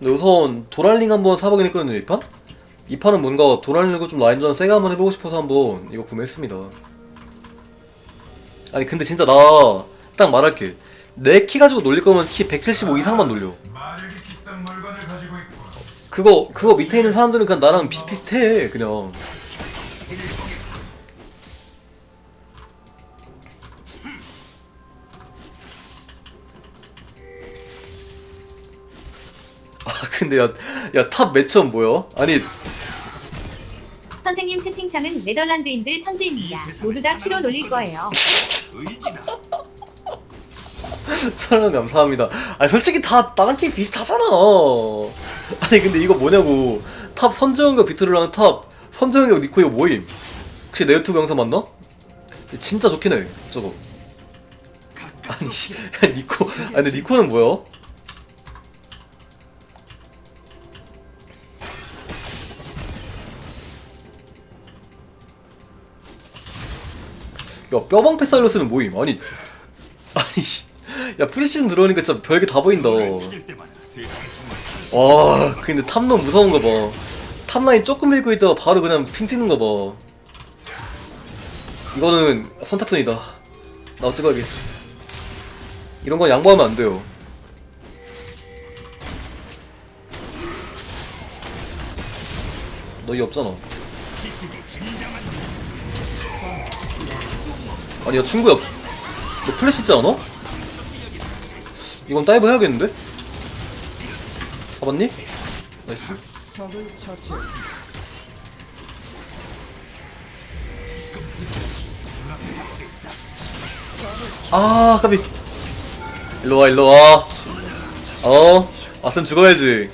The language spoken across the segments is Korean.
근데 우선 도랄링 한번 사보긴 했거든요 이 판? 이 판은 뭔가 도랄링을 좀 라인전 세게 한번 해보고 싶어서 한번 이거 구매했습니다. 아니 근데 진짜 나 딱 말할게. 내 키 가지고 놀릴 거면 키 175 이상만 놀려. 그거 그거 밑에 있는 사람들은 그냥 나랑 비슷비슷해 그냥 아 근데 야야탑 매치업 뭐야? 아니 선생님 채팅창은 네덜란드인들 천재입니다. 모두 다 키로 놀릴 거예요. 사랑 감사합니다. 아니 솔직히 다 나랑 키 비슷하잖아. 아니 근데 이거 뭐냐고 탑 선재형과 비트루랑 탑 선재형과 니코 이거 뭐임? 혹시 내 유튜브 영상 맞나? 진짜 좋긴 해 저거. 아니 씨, 야, 니코 아니 근데 니코는 뭐야? 야 뼈방패 사일러스는 뭐임? 아니 아니 씨. 야 프리시즌 들어오니까 진짜 별게 다 보인다. 와 근데 탑런 무서운 거봐. 탑라인 조금 밀고 있다가 바로 그냥 핑 찍는 거봐. 이거는 선착순이다. 나 찍어야겠어 이런 건 양보하면 안 돼요. 너희 없잖아 아니 야 친구야 너 플래시 있지 않아? 이건 다이브 해야겠는데? 잡았니? 나이스 아 까비 일로와 일로와 어 아슴 죽어야지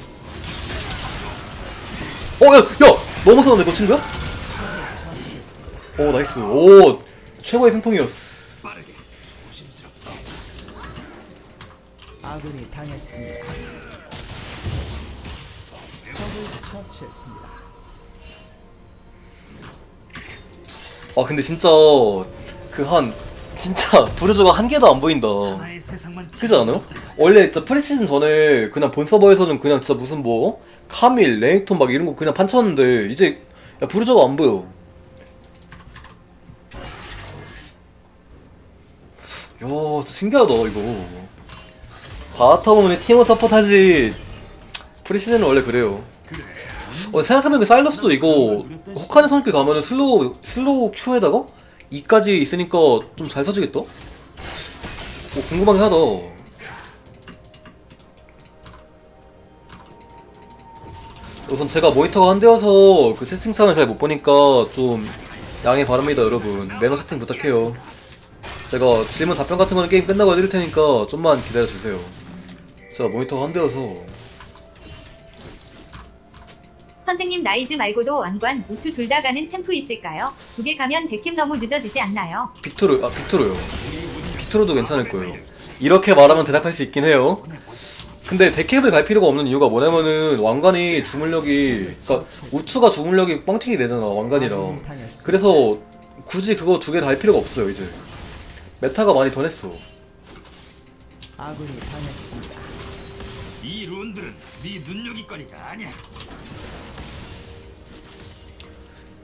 어야 야 너무 쏘는데 그 친구야? 오 나이스 오 최고의 핑퐁이었어 아군이 당했습니다. 적을 처치했습니다. 아 근데 진짜 그 한 진짜 부르저가 한 개도 안 보인다 그지 않아요? 원래 진짜 프리시즌 전에 그냥 본 서버에서는 그냥 진짜 무슨 뭐 카밀, 레이톤 막 이런 거 그냥 판쳤는데 이제 야 부르저가 안 보여 야 신기하다 이거. 바타보면 팀원 서포트하지. 프리시즌은 원래 그래요. 그래 어, 생각해보니까 사일러스도 이거 혹한의 성길 가면은 슬로우 슬로우 Q에다가 2까지 있으니까 좀 잘 터지겠다? 오, 궁금하긴 하다. 우선 제가 모니터가 한 대여서 그 세팅창을 잘 못 보니까 좀 양해 바랍니다 여러분. 매너 세팅 부탁해요 제가 질문 답변 같은 거는 게임 끝나고 해드릴 테니까 좀만 기다려주세요 제가 모니터가 한 대여서 선생님 라이즈 말고도 왕관, 우추 둘 다 가는 챔프 있을까요? 두 개 가면 데캠 너무 늦어지지 않나요? 빅토르 아 빅토르요 빅토르도 괜찮을 거예요 이렇게 말하면 대답할 수 있긴 해요 근데 데캡을 갈 필요가 없는 이유가 뭐냐면은 왕관이 주물력이 그러니까 우추가 주물력이 뻥튀기 되잖아 왕관이랑. 그래서 굳이 그거 두 개를 할 필요가 없어요 이제 메타가 많이 변했어. 아군이 당했습니다. 이 룬들은 네 눈요깃거리가 아니야.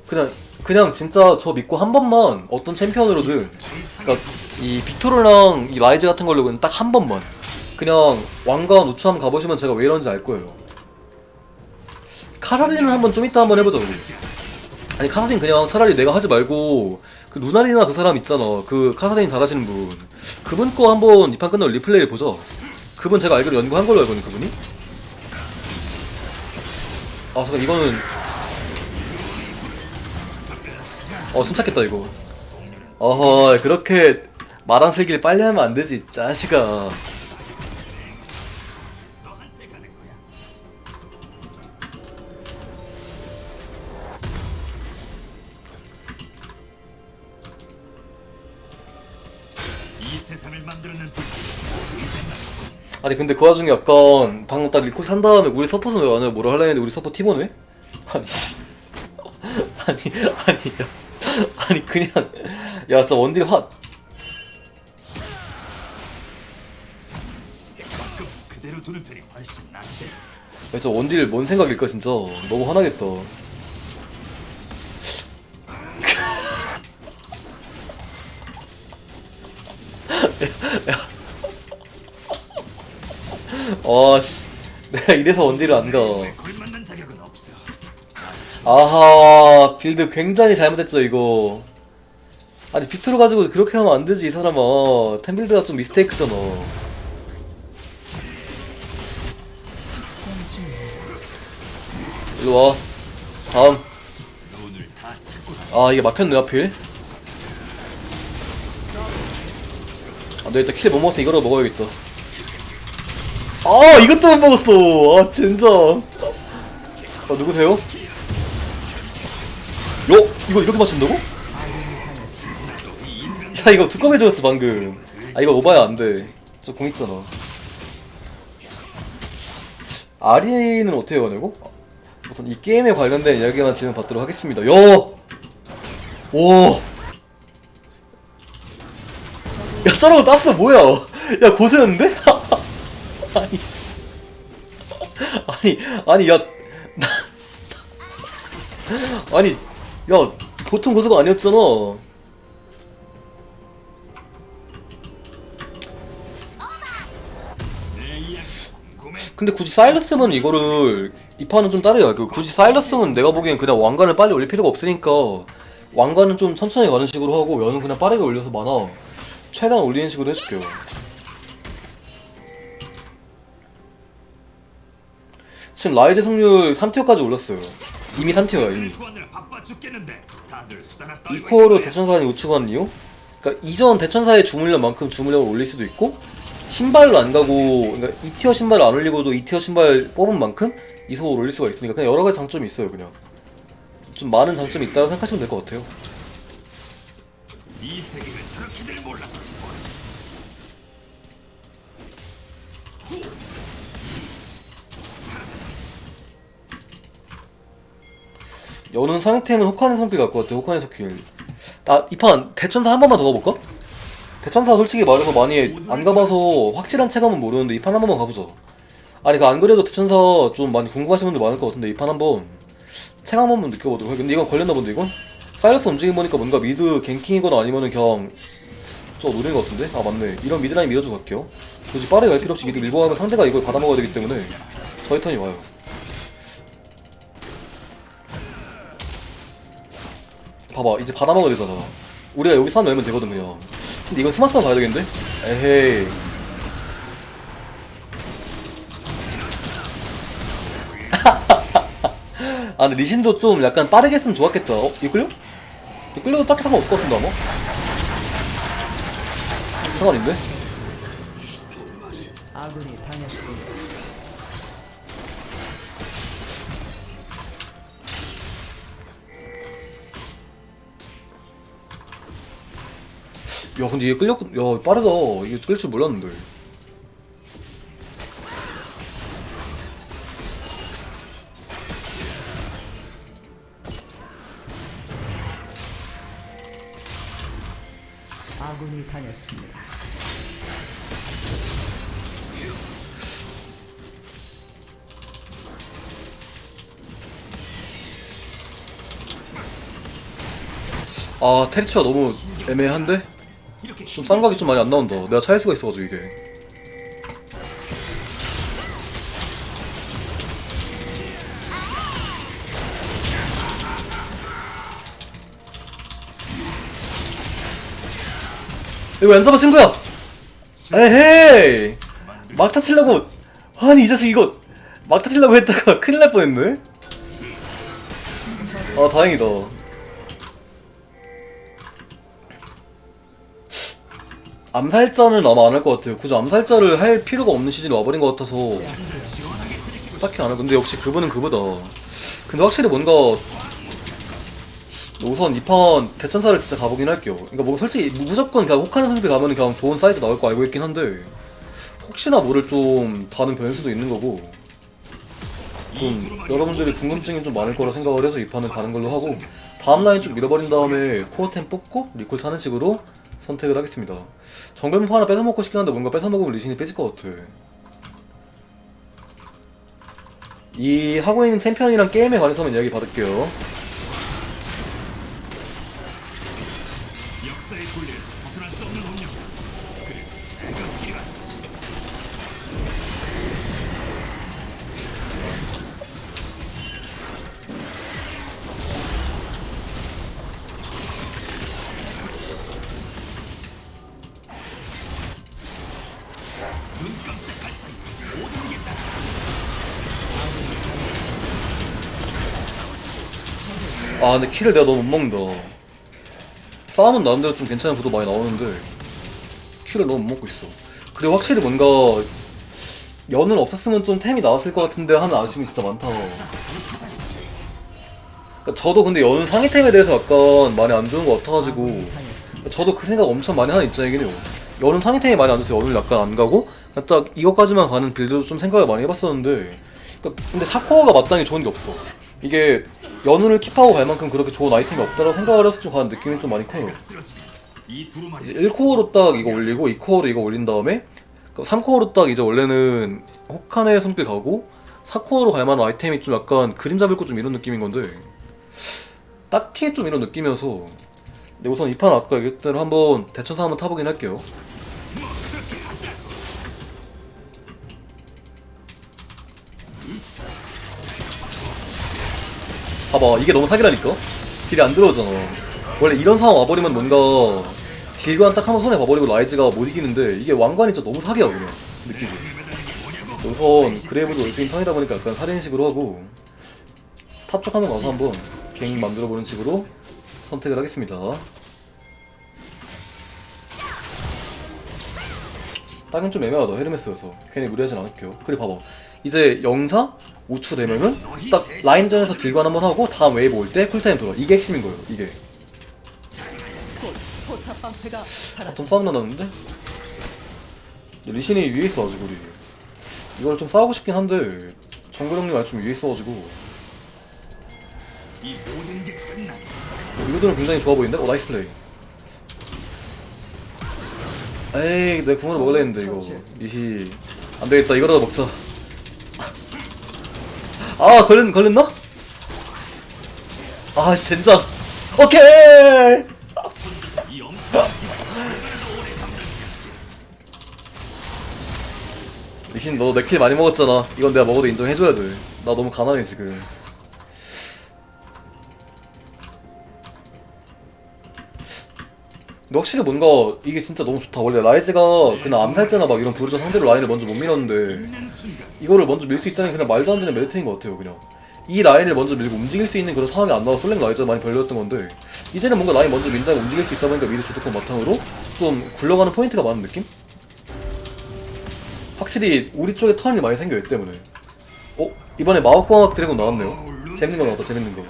그냥 그냥 진짜 저 믿고 한 번만 어떤 챔피언으로든 그러니까 이 빅토르랑 이 라이즈 같은 걸로 그냥 딱 한 번만. 그냥 왕관 우추 한번 가보시면 제가 왜 이런지 알 거예요. 카사딘은 한번 좀 이따 한번 해보자 우리. 아니 카사딘 그냥 차라리 내가 하지 말고 그 누나리나 그 사람 있잖아. 그 카사딘 잘하시는 분. 그분 거 한번 이판 끝나고 리플레이 보자 그분 제가 알기로 연구한 걸로 알고 있는 그분이. 아 잠깐 이거는. 어 숨착했다 이거. 어허 그렇게 마당 슬기를 빨리 하면 안 되지 짜식아 아니 근데 그 와중에 약간 방금 딱 리콜 한 다음에 우리 서폿은 왜안 해? 뭐라 하려 했는데 우리 서폿 팀원 해? 아니 씨 아니 아니 야. 아니 그냥 야 진짜 원딜 화 그대로 두는 편이 훨씬 낫지. 야, 저 원딜 뭔 생각일까 진짜 너무 화나겠다 아씨. 내가 이래서 원딜을 안가. 아하 빌드 굉장히 잘못했죠 이거. 아니 비트로 가지고 그렇게 하면 안 되지 이 사람아. 템빌드가 좀 미스테이크잖아. 일로 와. 다음. 아 이게 막혔네 하필. 아 내가 일단 킬못 먹었으니 이거라도 먹어야겠다 아 이것도 못 먹었어 아 진짜 아 누구세요? 요? 이거 이렇게 맞춘다고? 야 이거 두꺼워졌어 방금 아 이거 오바야 안돼 저 공 있잖아 아리는 어떻게 가내고? 우선 이 게임에 관련된 이야기만 진행 받도록 하겠습니다 요! 오! 야 저러고 땄어 뭐야 야 고세였는데? 아니 아니 아니 야 나, 아니 야 보통 고수가 아니었잖아. 근데 굳이 사일러스면 이거를 이 판은 좀 다르야. 그 굳이 사일러스면 내가 보기엔 그냥 왕관을 빨리 올릴 필요가 없으니까 왕관은 좀 천천히 가는 식으로 하고 연은 그냥 빠르게 올려서 많아. 최대한 올리는 식으로 해줄게요. 지금 라이즈 승률 3티어까지 올렸어요. 이미 3티어야 이미. 이코어로. 대천사관이 우측한 이유? 그러니까 이전 대천사의 주물량만큼 주물량을 올릴 수도 있고 신발로 안 가고 그러니까 2티어 신발을 안 올리고도 2티어 신발 뽑은 만큼 이속을 올릴 수가 있으니까 그냥 여러 가지 장점이 있어요 그냥 좀 많은 장점이 있다고 생각하시면 될 것 같아요 여는 상위템은 호칸의 손길 갖고 같아요 호칸의 손길 나 이 판 대천사 한 번만 더 가볼까? 대천사 솔직히 말해서 많이 안 가봐서 확실한 체감은 모르는데 이 판 한 번만 가보자 아니 그 안 그래도 대천사 좀 많이 궁금하신 분들 많을 것 같은데 이 판 한번 체감 한번 느껴보도록 해 근데 이건 걸렸나 본데 이건? 사이러스 움직임 보니까 뭔가 미드 갱킹이거나 아니면은 그냥 저 노린 것 같은데? 아 맞네 이런 미드라인 밀어주고 갈게요 굳이 빠르게 갈 필요 없이 미드 밀고 가면 상대가 이걸 받아먹어야 되기 때문에 저희 턴이 와요 봐봐 이제 받아먹어야 되잖아 우리가 여기 싸움 열면 되거든 그냥 근데 이건 스마트만 가야 되겠는데? 에헤이 아 근데 리신도 좀 약간 빠르게 했으면 좋았겠다 어? 이거 끌려? 이거 끌려도 딱히 상관없을 것 같은데 아마? 상관인데? 아군이 당했습니다. 야 근데 얘 끌렸.. 야 빠르다 이게 끌릴 줄 몰랐는데 아군이 당했습니다. 아 테리치가 너무 애매한데? 좀 쌍각이 좀 많이 안 나온다. 내가 차일 수가 있어가지고 이게. 이거 안 잡아 친구야? 에헤이! 막타 치려고. 아니 이 자식 이거 막타 치려고 했다가 큰일 날 뻔했네. 아 다행이다 암살자는 아마 안 할 것 같아요. 굳이 암살자를 할 필요가 없는 시즌이 와버린 것 같아서 딱히 안 해. 근데 역시 그분은 그보다. 근데 확실히 뭔가 우선 이판 대천사를 진짜 가보긴 할게요. 그러니까 뭐 솔직히 무조건 그냥 혹하는 선수 가면은 그냥 좋은 사이즈 나올 거 알고 있긴 한데 혹시나 모를 좀 다른 변수도 있는 거고 좀 여러분들이 궁금증이 좀 많을 거라 생각을 해서 이 판은 가는 걸로 하고 다음 라인 쭉 밀어버린 다음에 코어템 뽑고 리콜 타는 식으로 선택을 하겠습니다. 정글문파 하나 뺏어먹고 싶긴 한데 뭔가 뺏어먹으면 리신이 뺏을 것 같아. 이 하고 있는 챔피언이랑 게임에 관해서만 이야기 받을게요. 아 근데 키를 내가 너무 못 먹는다. 싸움은 나름대로 좀 괜찮은 구도 많이 나오는데 키를 너무 못 먹고 있어. 그리고 확실히 뭔가 연은 없었으면 좀 템이 나왔을 것 같은데 하는 아쉬움이 진짜 많다. 그러니까 저도 근데 연은 상위템에 대해서 약간 많이 안 좋은 것 같아가지고. 저도 그 생각 엄청 많이 하는 입장이긴 해요. 연은 상위템이 많이 안 돼서 연을 약간 안 가고 딱 이것까지만 가는 빌드도 좀 생각을 많이 해봤었는데 그러니까 근데 사코어가 마땅히 좋은 게 없어. 이게 연운을 킵하고 갈 만큼 그렇게 좋은 아이템이 없다라고 생각을 해서 좀 가는 느낌이 좀 많이 커요. 이제 1코어로 딱 이거 올리고 2코어로 이거 올린 다음에 3코어로 딱 이제 원래는 혹한의 손길 가고 4코어로 갈 만한 아이템이 좀 약간 그림 잡을 거 좀 이런 느낌인 건데 딱히 좀 이런 느낌이어서 근데 우선 이 판 아까 얘기했던 대로 한번 대천사 한번 타보긴 할게요 봐봐 이게 너무 사기라니까? 딜이 안 들어오잖아. 원래 이런 상황 와버리면 뭔가 딜교환 딱 한번 손에 봐버리고 라이즈가 못 이기는데 이게 왕관이 진짜 너무 사기야 그냥. 느낌이. 우선 그레이브도 올수인 턴이다 보니까 약간 살인식으로 하고 탑 쪽 한번 가서 한번 갱 만들어보는 식으로 선택을 하겠습니다. 땅은 좀 애매하다 헤르메스여서. 괜히 무리하진 않을게요. 그래 봐봐 이제 영사 우추 되면은 딱 라인전에서 딜관 한번 하고 다음 웨이브 올 때 쿨타임 돌아. 이게 핵심인 거예요 이게. 사라. 바텀 싸움 나눴는데? 리신이 위에 있어 아직 우리. 이걸 좀 싸우고 싶긴 한데 정글 형님 아직 좀 위에 있어가지고. 이거들은 굉장히 좋아 보이는데? 어 나이스 플레이. 에이 내 궁을 먹을래 했는데 이거. 이히 안되겠다. 이거라도 먹자 아 걸렸, 걸렸나? 아 젠장. 오케이! 리신 너 내 킬 많이 먹었잖아. 이건 내가 먹어도 인정해줘야 돼 나 너무 가난해 지금 근데 확실히 뭔가 이게 진짜 너무 좋다. 원래 라이즈가 그냥 암살자나 막 이런 도르자 상대로 라인을 먼저 못 밀었는데 이거를 먼저 밀 수 있다는 게 그냥 말도 안 되는 메리트인 것 같아요 그냥. 이 라인을 먼저 밀고 움직일 수 있는 그런 상황이 안 나와 솔랭 라이즈가 많이 벌려졌던 건데 이제는 뭔가 라인 먼저 민다고 움직일 수 있다 보니까 미리 주도권 바탕으로 좀 굴러가는 포인트가 많은 느낌? 확실히 우리 쪽에 턴이 많이 생겨있기 때문에. 어? 이번에 마법광학 드래곤 나왔네요. 재밌는 거 나왔다 재밌는 거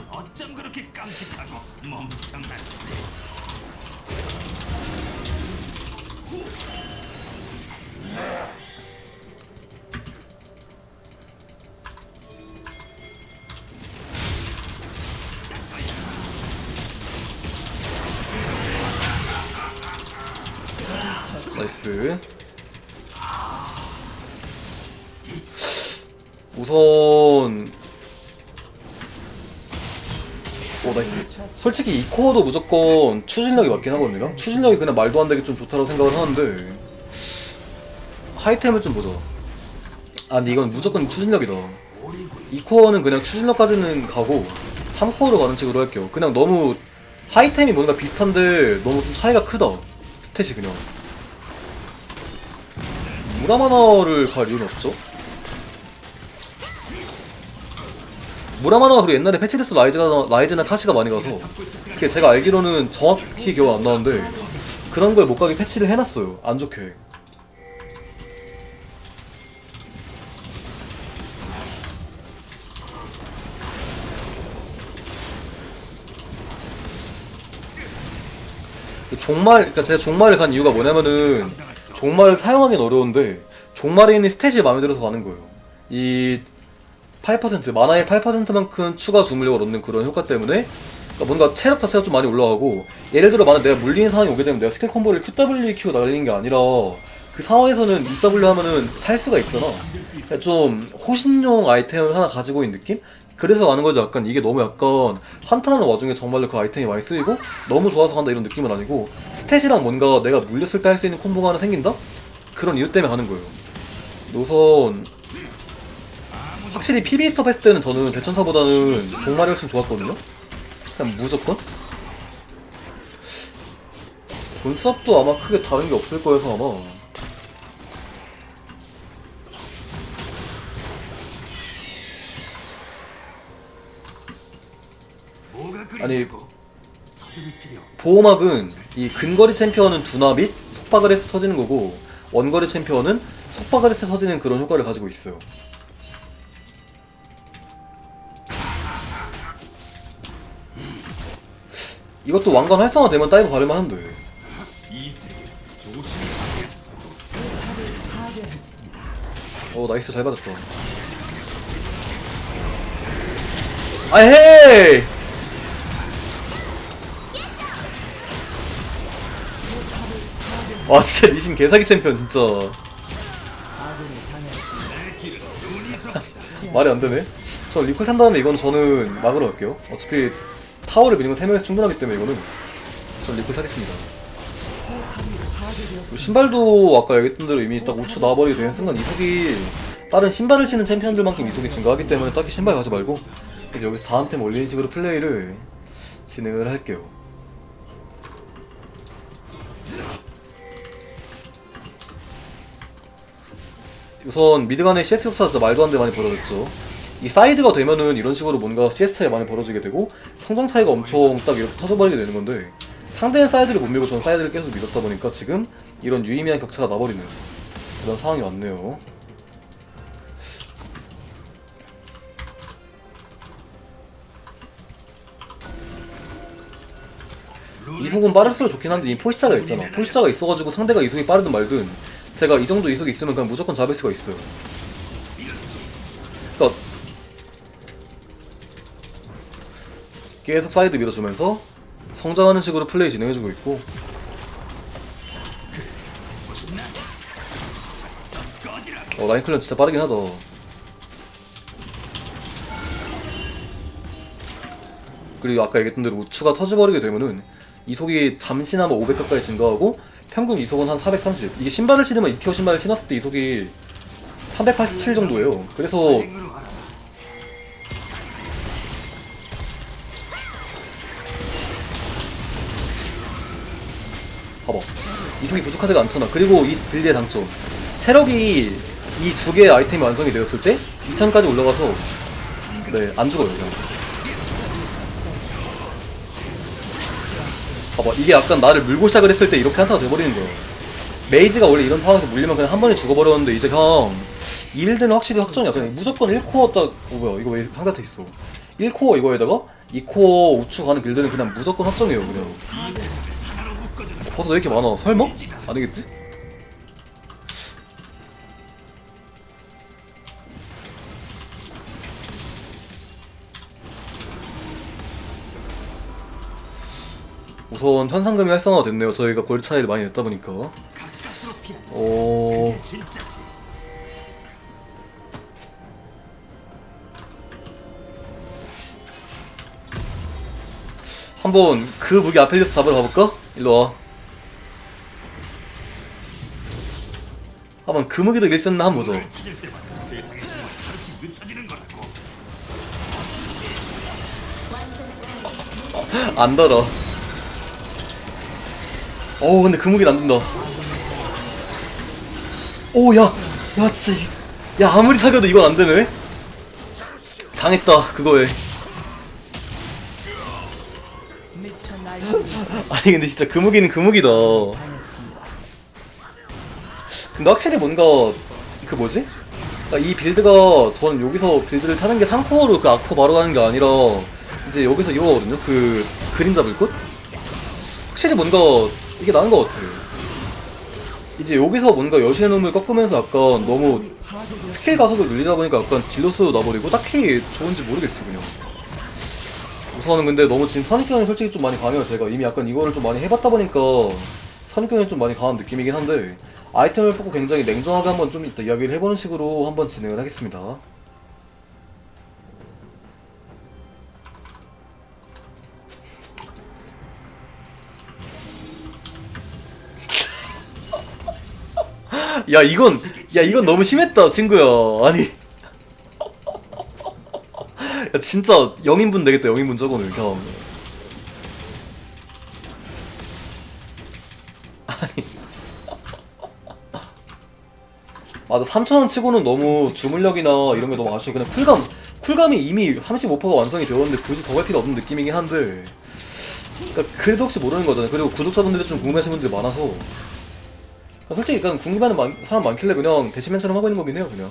나이스. 우선 오 나이스. 솔직히 이 코어도 무조건 추진력이 맞긴 하거든요. 추진력이 그냥 말도 안 되게 좀 좋다고 생각을 하는데 하이템을 좀 보자. 아 근데 이건 무조건 추진력이다. 이 코어는 그냥 추진력까지는 가고 3코어로 가는 식으로 할게요. 그냥 너무 하이템이 뭔가 비슷한데 너무 좀 차이가 크다. 스탯이 그냥 무라마나를 갈 이유는 없죠? 무라마나가 그리고 옛날에 패치데스 라이즈가, 라이즈나 카시가 많이 가서 그게 제가 알기로는 정확히 기억 안 나는데 그런 걸 못 가게 패치를 해놨어요 안 좋게 종말, 그러니까 제가 종말을 간 이유가 뭐냐면은 종말을 사용하기는 어려운데 종말에 있는 스탯이 마음에 들어서 가는 거예요. 이 8% 만화의 8%만큼 추가 주물력을 얻는 그런 효과 때문에 그러니까 뭔가 체력 자체가 좀 많이 올라가고 예를 들어 만약 내가 물리는 상황이 오게 되면 내가 스킬 콤보를 QW 키고 날리는 게 아니라 그 상황에서는 EW 하면은 살 수가 있잖아. 그러니까 좀 호신용 아이템을 하나 가지고 있는 느낌? 그래서 가는 거지 약간 이게 너무 약간 한타하는 와중에 정말로 그 아이템이 많이 쓰이고 너무 좋아서 간다 이런 느낌은 아니고 스탯이랑 뭔가 내가 물렸을 때 할 수 있는 콤보가 하나 생긴다? 그런 이유 때문에 가는 거예요. 우선 확실히 PB 스톱 했을 때는 저는 대천사보다는 종말이 훨씬 좋았거든요. 그냥 무조건. 본수업도 아마 크게 다른 게 없을 거여서 아마 아니 보호막은 이 근거리 챔피언은 두나 및 속박을 해서 터지는 거고 원거리 챔피언은 속박을 해서 터지는 그런 효과를 가지고 있어요. 이것도 왕관 활성화되면 다이브 조심히 파괴했습니다. 어 나이스 잘 받았다 아헤이 와 진짜 리신 개사기 챔피언 진짜. 말이 안 되네. 저 리콜 산 다음에 이건 저는 막으러 갈게요. 어차피 타워를 건 3명에서 충분하기 때문에 이거는 전 리콜 사겠습니다. 신발도 아까 얘기했던 대로 이미 딱 우측 나와버리게 되는 순간 이속이 다른 신발을 신는 챔피언들만큼 이속이 증가하기 때문에 딱히 신발 가지 말고 이제 여기서 다음 템 올리는 식으로 플레이를 진행을 할게요 우선 미드 간의 CS 격차 진짜 말도 안 돼 많이 벌어졌죠. 이 사이드가 되면은 이런 식으로 뭔가 CS 차이 많이 벌어지게 되고 성장 차이가 엄청 딱 이렇게 터져버리게 되는 건데 상대는 사이드를 못 밀고 전 사이드를 계속 밀었다 보니까 지금 이런 유의미한 격차가 나버리는 그런 상황이 왔네요. 이속은 빠를수록 좋긴 한데 이 포시자가 있잖아. 포시자가 있어가지고 상대가 이속이 빠르든 말든 제가 이 정도 이속이 있으면 그냥 무조건 잡을 수가 있어요. 그러니까 계속 사이드 밀어주면서 성장하는 식으로 플레이 진행해주고 있고 어 라인 클리어 진짜 빠르긴 하다. 그리고 아까 얘기했던 대로 우추가 터져버리게 되면은 이속이 잠시나마 500 가까이 증가하고 평균 이속은 한 430. 이게 신발을 신으면 2티어 신발을 신었을 때 이속이 387 정도예요. 그래서 봐봐. 이속이 부족하지가 않잖아. 그리고 이 빌드의 장점. 체력이 이 두 개의 아이템이 완성이 되었을 때 2000까지 올라가서 네, 안 죽어요, 그냥. 봐봐, 이게 약간 나를 물고 시작을 했을 때 이렇게 한타가 돼버리는 거야. 메이지가 원래 이런 상황에서 물리면 그냥 한 번에 죽어버렸는데 이제 형, 이 빌드는 확실히 확정이야. 그냥 무조건 1코어 딱, 어, 뭐야, 이거 왜 상대한테 있어. 1코어 이거에다가 2코어 우측 가는 빌드는 그냥 무조건 확정이에요, 그냥. 버섯 왜 이렇게 많아? 설마? 아니겠지? 우선 현상금이 활성화가 됐네요. 저희가 골드 차이를 많이 냈다 보니까. 어... 한번 그 무기 아펠리스 잡으러 가볼까? 일로 와. 한번 그 무기도 일했었나 한번 보자. 안 달아. 어 근데 그 무기는 안 된다. 오, 야, 야, 진짜, 이- 야, 아무리 사겨도 이건 안 되네? 당했다, 그거에. 아니, 근데 진짜 그 무기는 그 무기다. 당했습니다. 근데 확실히 뭔가, 그 뭐지? 그러니까 이 빌드가, 저는 여기서 빌드를 타는 게 3코어로 그 악포 바로 가는 게 아니라, 이제 여기서 이거거든요? 그, 그림자 불꽃? 확실히 뭔가, 이게 나은 것 같아요. 이제 여기서 뭔가 여신의 놈을 꺾으면서 약간 너무. 스킬 가속을 늘리다 보니까 약간 딜로스 나버리고 딱히 좋은지 모르겠어 그냥 우선은 근데 너무 지금 선입견이 솔직히 좀 많이 강해요 제가 이미 약간 이거를 좀 많이 해봤다 보니까 선입견이 좀 많이 강한 느낌이긴 한데 아이템을 뽑고 굉장히 냉정하게 한번 좀 이따 이야기를 해보는 식으로 한번 진행을 하겠습니다. 야 이건 야 이건 너무 심했다 친구야 아니. 야 진짜 0인분 되겠다 0인분 저거는 그냥 맞아 3,000원 치고는 너무 주물력이나 이런 게 너무 아쉬워. 그냥 쿨감 쿨감이 이미 35%가 완성이 되었는데 굳이 더 갈 필요 없는 느낌이긴 한데. 그러니까 그래도 혹시 모르는 거잖아요. 그리고 구독자분들이 좀 궁금해하시는 분들이 많아서 솔직히 그냥 궁금해하는 많- 사람 많길래 그냥 대시맨처럼 하고 있는 거긴 해요 그냥.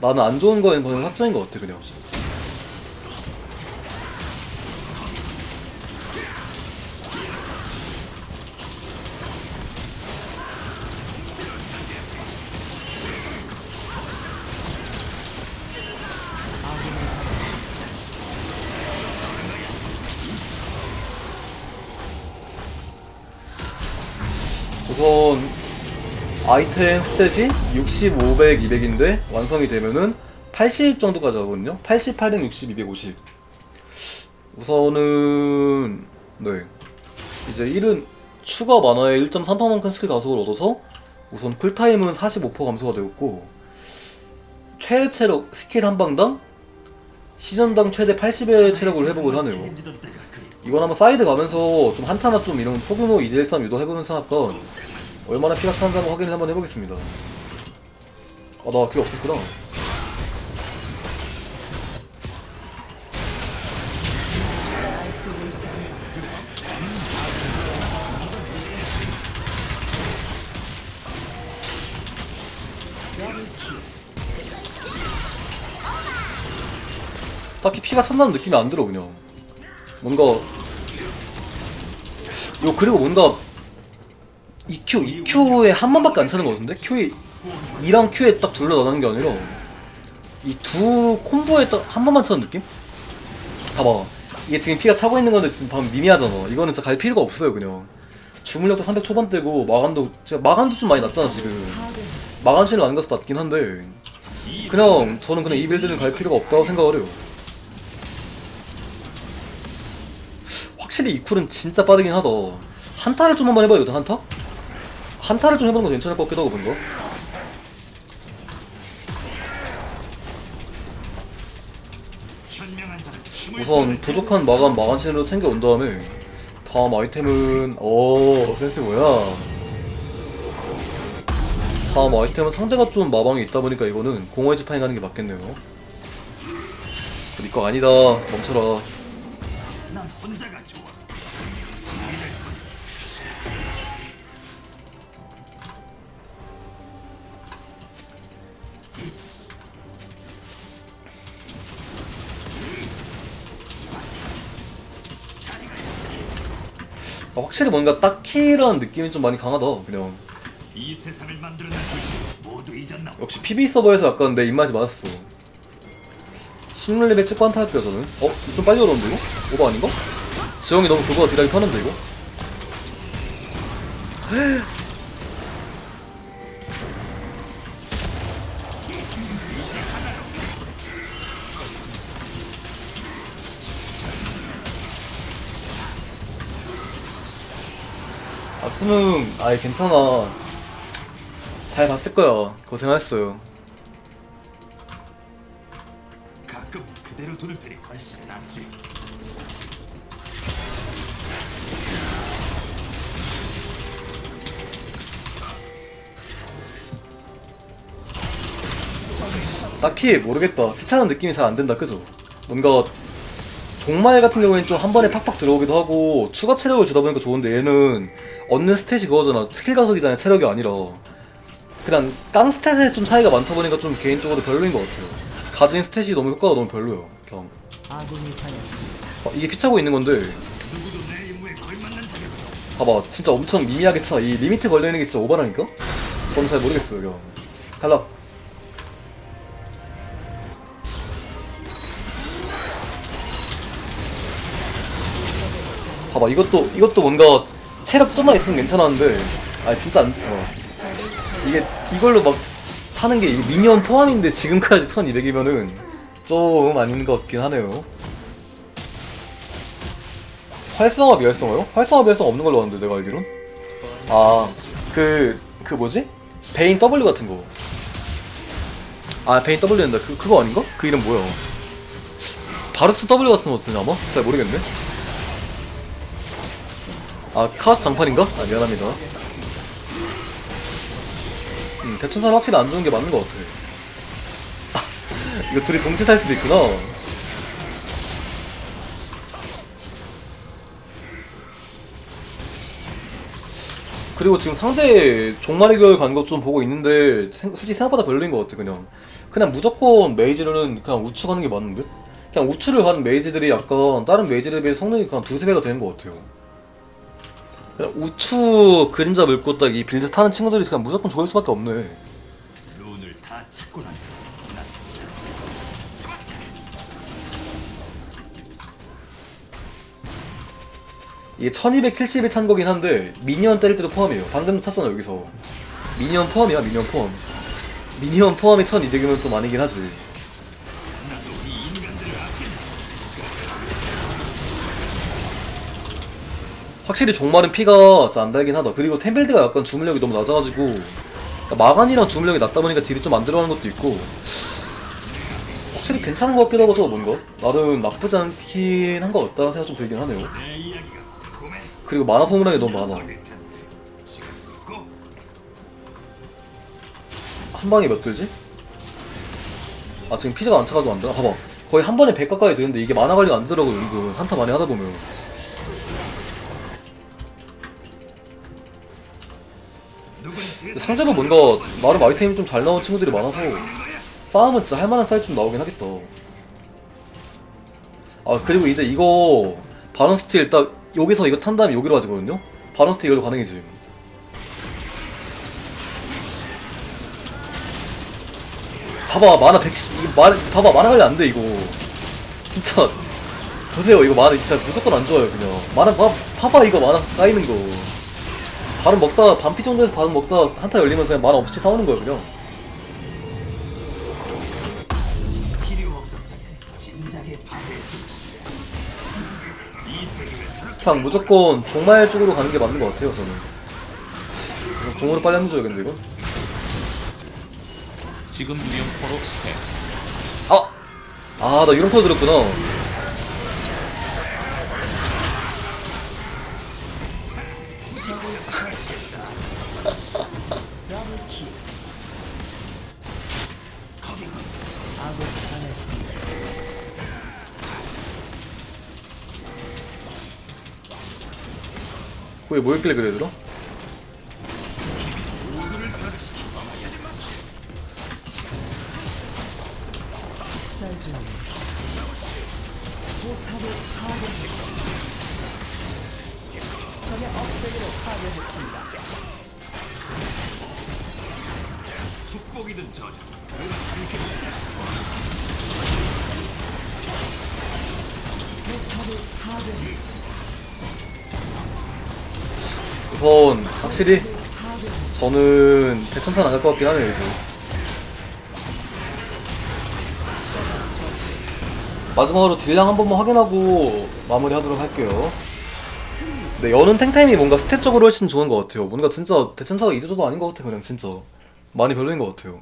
나는 안 좋은 거에는 그냥 확정인 것 같아 그냥 우선 아이템 스탯이 60, 500, 200인데 완성이 되면은 80 정도까지 하거든요. 80, 860, 250. 우선은 네 이제 1은 추가 만화의 1.3%만큼 스킬 가속을 얻어서 우선 쿨타임은 45% 감소가 되었고 최대 체력 스킬 한 방당 시전당 최대 80의 체력을 회복을 하네요. 이건 한번 사이드 가면서 좀 한타나 좀 이런 소규모 2대13 유도해보면서 할까 얼마나 피가 차는지 한번 확인을 한번 해보겠습니다. 아나 그게 없었구나. 딱히 피가 찬다는 느낌이 안 들어 그냥. 뭔가 요 그리고 뭔가 EQ EQ에 한 번밖에 안 차는 거 같은데? Q에 E랑 Q에 딱 둘러 나가는 게 아니라 이 두 콤보에 딱 한 번만 차는 느낌? 봐봐. 이게 지금 피가 차고 있는 건데 지금 방금 미미하잖아. 이거는 진짜 갈 필요가 없어요 그냥. 주물력도 300 초반대고 마감도 진짜 마감도 좀 많이 낮잖아 지금. 마감 실은 안 가서 낮긴 한데 그냥 저는 그냥 이 빌드는 갈 필요가 없다고 생각을 해요 확실히 이 쿨은 진짜 빠르긴 하다. 한타를 좀 한번 해봐요, 한타? 한타를 좀 해보는 거 괜찮을 것 같기도 하고, 뭔가. 우선 부족한 마감 마감신으로 챙겨온 다음에 다음 아이템은 어 센스 뭐야 다음 아이템은 상대가 좀 마방이 있다 보니까 이거는 공허의 지판이 가는 게 맞겠네요 니거 아니다 멈춰라 확실히 뭔가 딱히라는 느낌이 좀 많이 강하다 그냥 이 세상을 만들어낸 그 모두 잊었나? 역시 PB 서버에서 약간 내 입맛이 맞았어 16레벨 찍고 한타 할게요 저는 어? 좀 빨리 걸었는데 이거? 오버 아닌가? 지영이 너무 그거가 딜하기 편한데 이거? 수는 아예 괜찮아 잘 봤을 거야 고생했어요 가끔 그대로 두는 편이 훨씬 낫지. 딱히 모르겠다. 피차는 느낌이 잘안 든다, 그죠? 뭔가 종말 같은 경우에는 좀 한 번에 팍팍 들어오기도 하고 추가 체력을 주다 보니까 좋은데 얘는 얻는 스탯이 그거잖아. 스킬 가속이잖아, 체력이 아니라. 그냥 깡 스탯에 좀 차이가 많다 보니까 좀 개인적으로 별로인 것 같아요. 가진 스탯이 너무 효과가 너무 별로예요. 그냥 당했습니다. 어, 이게 피 차고 있는 건데. 봐봐 진짜 엄청 미미하게 차. 이 리미트 걸려있는 게 진짜 오바라니까? 저는 잘 모르겠어요, 그냥. 탈락. 봐봐 이것도 이것도 뭔가 체력 좀만 있으면 괜찮았는데 아 진짜 안 좋다 이게 이걸로 막 차는 게 미니언 포함인데 지금까지 1200이면은 좀 아닌 것 같긴 하네요 활성화 비활성화요? 활성화 비활성화 없는 걸로 아는데 내가 알기론 아그 그 뭐지? 베인 W 같은 거 아 베인 W 된다 그, 그거 아닌가? 그 이름 뭐야 바르스 W 같은 거 어떠냐 아마? 잘 모르겠네 아 카오스 장판인가? 아 미안합니다. 음 대천사는 확실히 안 좋은 게 맞는 것 같아. 아, 이거 둘이 동시에 살 수도 있구나. 그리고 지금 상대 종말의 결 가는 것좀 보고 있는데 생- 솔직히 생각보다 별로인 것 같아 그냥. 그냥 무조건 메이지는 그냥 우측 가는 게 맞는 듯? 그냥 우측을 가는 메이지들이 약간 다른 메이지들에 비해 성능이 그냥 두세 배가 되는 것 같아요 그냥 우측 그림자 물고 딱 이 빌드 타는 친구들이 그냥 무조건 좋을 수밖에 없네. 룬을 다 찾고 나니. 난 이게 1270에 찬 거긴 한데 미니언 때릴 때도 포함이에요. 방금 탔잖아 여기서. 미니언 포함이야 미니언 포함. 미니언 포함이 1200이면 좀 아니긴 하지 확실히 종말은 피가 진짜 안 달긴 하다. 그리고 템빌드가 약간 주물력이 너무 낮아가지고 그러니까 마간이랑 주물력이 낮다 보니까 딜이 좀 안 들어가는 것도 있고 확실히 괜찮은 것 같기도 하고 저거 뭔가? 나름 나쁘지 않긴 한 것 같다는 생각 좀 들긴 하네요. 그리고 만화 소문량이 너무 많아. 한 방에 몇 들지? 아 지금 피자가 안 차가지고 안 되나? 봐봐. 거의 한 번에 100 가까이 드는데 이게 만화 관리가 안 되더라고 은근 한타 많이 하다 보면 상 상대도 뭔가 나름 아이템이 좀 잘 나온 친구들이 많아서 싸움은 진짜 할만한 사이즈 좀 나오긴 하겠다. 아 그리고 이제 이거 바론 스틸 딱 여기서 이거 탄 다음에 여기로 가지거든요? 바론 스틸 이걸로 가능해지 봐봐 만화 110 이거 만 봐봐 만화 관리 안돼 이거. 진짜. 보세요 이거 만화 진짜 무조건 안 좋아요 그냥. 만화 봐, 봐봐 이거 만화 쌓이는 거 바로 먹다가 반피 정도에서 바로 먹다가 한타 열리면 그냥 만화 없이 싸우는 거예요 그냥. 그냥 무조건 종말 쪽으로 가는 게 맞는 것 같아요 저는. 공으로 빨리 한줘야겠는데 이거 지금 유형포로 스택 아! 아나 이런 거 들었구나 거기 뭐 있길래 그래 들어? 확실히 저는 대천사 나갈 것 같긴 하네요 이제 마지막으로 딜량 한 번만 확인하고 마무리하도록 할게요. 네 여는 탱타임이 뭔가 스탯적으로 훨씬 좋은 것 같아요. 뭔가 진짜 대천사가 이도저도 아닌 것 같아 그냥 진짜. 많이 별로인 것 같아요